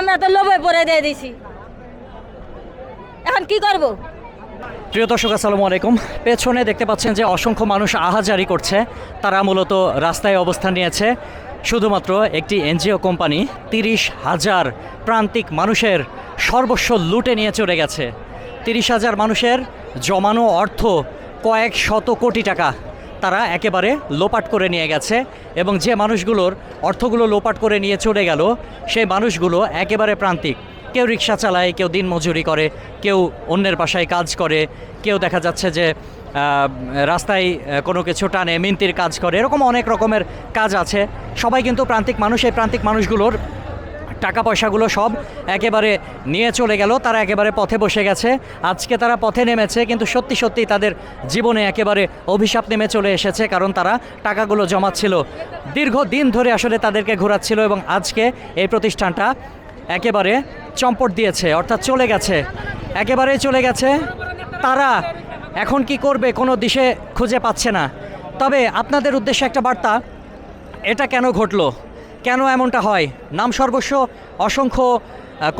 আমরা তো লোভে পরে দিয়ে দিছি। এখন কি করব? প্রিয় দর্শক, আসসালামু আলাইকুম। পেছনে দেখতে পাচ্ছেন যে অসংখ্য মানুষ আহাজারি করছে। তারা মূলত রাস্তায় অবস্থান নিয়েছে। শুধুমাত্র একটি এনজিও কোম্পানি তিরিশ হাজার প্রান্তিক মানুষের সর্বস্ব লুটে নিয়ে চলে গেছে। তিরিশ হাজার মানুষের জমানো অর্থ কয়েক শত কোটি টাকা তারা একেবারে লোপাট করে নিয়ে গেছে। এবং যে মানুষগুলোর অর্থগুলো লোপাট করে নিয়ে চলে গেল, সেই মানুষগুলো একেবারে প্রান্তিক। কেউ রিক্সা চালায়, কেউ দিন মজুরি করে, কেউ অন্যের বাসায় কাজ করে, কেউ দেখা যাচ্ছে যে রাস্তায় কোনো কিছু টানে, মিন্তির কাজ করে, এরকম অনেক রকমের কাজ আছে। সবাই কিন্তু প্রান্তিক মানুষ, এই প্রান্তিক মানুষগুলোর টাকা পয়সাগুলো সব একেবারে নিয়ে চলে গেল। তারা একেবারে পথে বসে গেছে। আজকে তারা পথে নেমেছে, কিন্তু সত্যি সত্যি তাদের জীবনে একেবারে অভিশাপ নেমে চলে এসেছে, কারণ তারা টাকাগুলো জমাচ্ছিল। দীর্ঘ দিন ধরে আসলে তাদেরকে ঘোরাচ্ছিল এবং আজকে এই প্রতিষ্ঠানটা একেবারে চম্পট দিয়েছে, অর্থাৎ চলে গেছে। একেবারেই চলে গেছে। তারা এখন কি করবে কোনো দিশে খুঁজে পাচ্ছে না। তবে আপনাদের উদ্দেশ্যে একটা বার্তা, এটা কেন ঘটলো? কেন এমনটা হয়? নাম সর্বস্ব অসংখ্য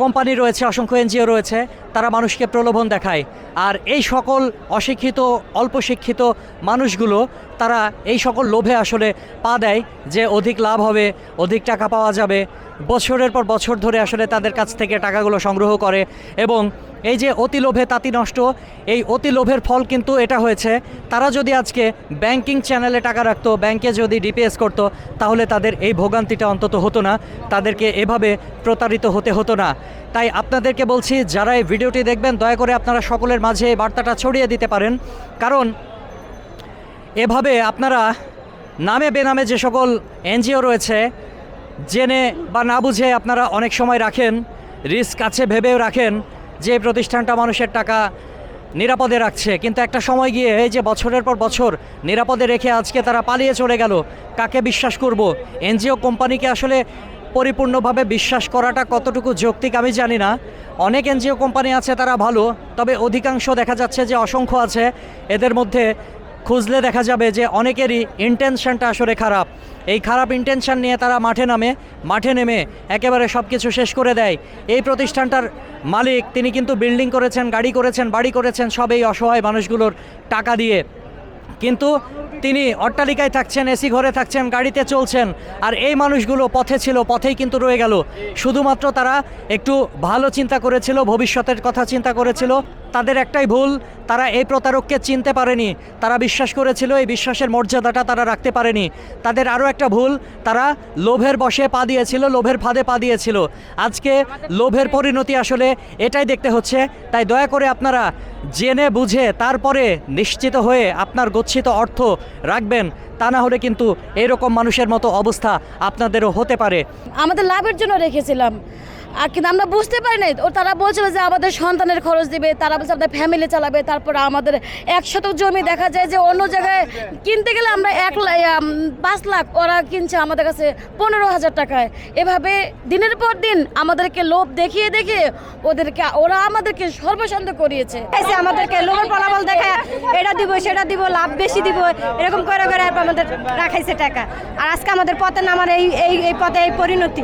কোম্পানি রয়েছে অসংখ্য এনজিও রয়েছে। তারা মানুষকে প্রলোভন দেখায়। আর এই সকল অশিক্ষিত অল্প শিক্ষিত মানুষগুলো তারা এই সকল লোভে আসলে পা দেয় যে অধিক লাভ হবে, অধিক টাকা পাওয়া যাবে। বছরের পর বছর ধরে আসলে তাদের কাছ থেকে টাকাগুলো সংগ্রহ করে এবং এই যে অতি লোভে তাঁতি নষ্ট, এই অতি লোভের ফল কিন্তু এটা হয়েছে, তারা যদি আজকে ব্যাংকিং চ্যানেলে টাকা রাখতো, ব্যাংকে যদি ডিপিএস করতো, তাহলে তাদের এই ভোগান্তিটা অন্তত হতো না, তাদেরকে এভাবে প্রতারিত হতে হতো না। তাই আপনাদেরকে বলছি, যারা এই ভিডিওটি দেখবেন, দয়া করে আপনারা সকলের মাঝে এই বার্তাটা ছড়িয়ে দিতে পারেন। কারণ এভাবে আপনারা নামে বেনামে যে সকল এনজিও রয়েছে, জেনে বা না বুঝে আপনারা অনেক সময় রাখেন, রিস্ক আছে ভেবেও রাখেন যে প্রতিষ্ঠানটা মানুষের টাকা নিরাপদে রাখছে। কিন্তু একটা সময় গিয়ে এই যে বছরের পর বছর নিরাপদে রেখে আজকে তারা পালিয়ে চলে গেল, কাকে বিশ্বাস করব? এনজিও কোম্পানিকে আসলে পরিপূর্ণভাবে বিশ্বাস করাটা কতটুকু যৌক্তিক আমি জানি না। অনেক এনজিও কোম্পানি আছে, তারা ভালো, তবে অধিকাংশ দেখা যাচ্ছে যে অসংখ্য আছে। এদের মধ্যে খুঁজলে দেখা যাবে যে অনেকেরই ইন্টেনশনটা আসলে খারাপ। এই খারাপ ইন্টেনশন নিয়ে তারা মাঠে নামে, মাঠে নেমে একেবারে সব কিছু শেষ করে দেয়। এই প্রতিষ্ঠানটার মালিক, তিনি কিন্তু বিল্ডিং করেছেন, গাড়ি করেছেন, বাড়ি করেছেন, সব এই অসহায় মানুষগুলোর টাকা দিয়ে। কিন্তু তিনি অট্টালিকায় থাকছেন, এসি ঘরে থাকছেন, গাড়িতে চলছেন। আর এই মানুষগুলো পথে ছিল, পথেই কিন্তু রয়ে গেল। শুধুমাত্র তারা একটু ভালো চিন্তা করেছিল, ভবিষ্যতের কথা চিন্তা করেছিল। তাদের একটাই ভুল, তারা এই প্রতারককে চিনতে পারেনি। তারা বিশ্বাস করেছিল এই বিশ্বাসের মর্যাদাটা তারা রাখতে পারেনি। তাদের আরও একটা ভুল, তারা লোভের বশে পা দিয়েছিল, লোভের ফাঁদে পা দিয়েছিল। আজকে লোভের পরিণতি আসলে এটাই দেখতে হচ্ছে। তাই দয়া করে আপনারা জেনে বুঝে তারপরে নিশ্চিত হয়ে আপনার গচ্ছিত অর্থ রাখবেন। তা না হলে কিন্তু এরকম মানুষের মতো অবস্থা আপনাদেরও হতে পারে। আমাদের লাভের জন্য রেখেছিলাম। আর কিন্তু আমরা বুঝতে পারি নাই। ও তারা বলছিল যে আমাদের সন্তানের খরচ দিবে, তারা বলছে আমাদের ফ্যামিলি চালাবে, তারপর আমাদের এক শতক জমি দেখা যায় যে অন্য জায়গায় কিনতে গেলে আমরা এক পাঁচ লাখ, ওরা কিনছে আমাদের কাছে পনেরো হাজার টাকায়। এভাবে দিনের পর দিন আমাদেরকে লোভ দেখিয়ে দেখিয়ে ওদেরকে, ওরা আমাদেরকে সর্বশান্ত করিয়েছে। আমাদেরকে লোভের ফলাফল দেখা এটা দিব, সেটা দিব, লাভ বেশি দিব, এরকম করে করে আমাদের রাখাইছে টাকা। আর আজকে আমাদের পথে নামার এই এই পথে এই পরিণতি।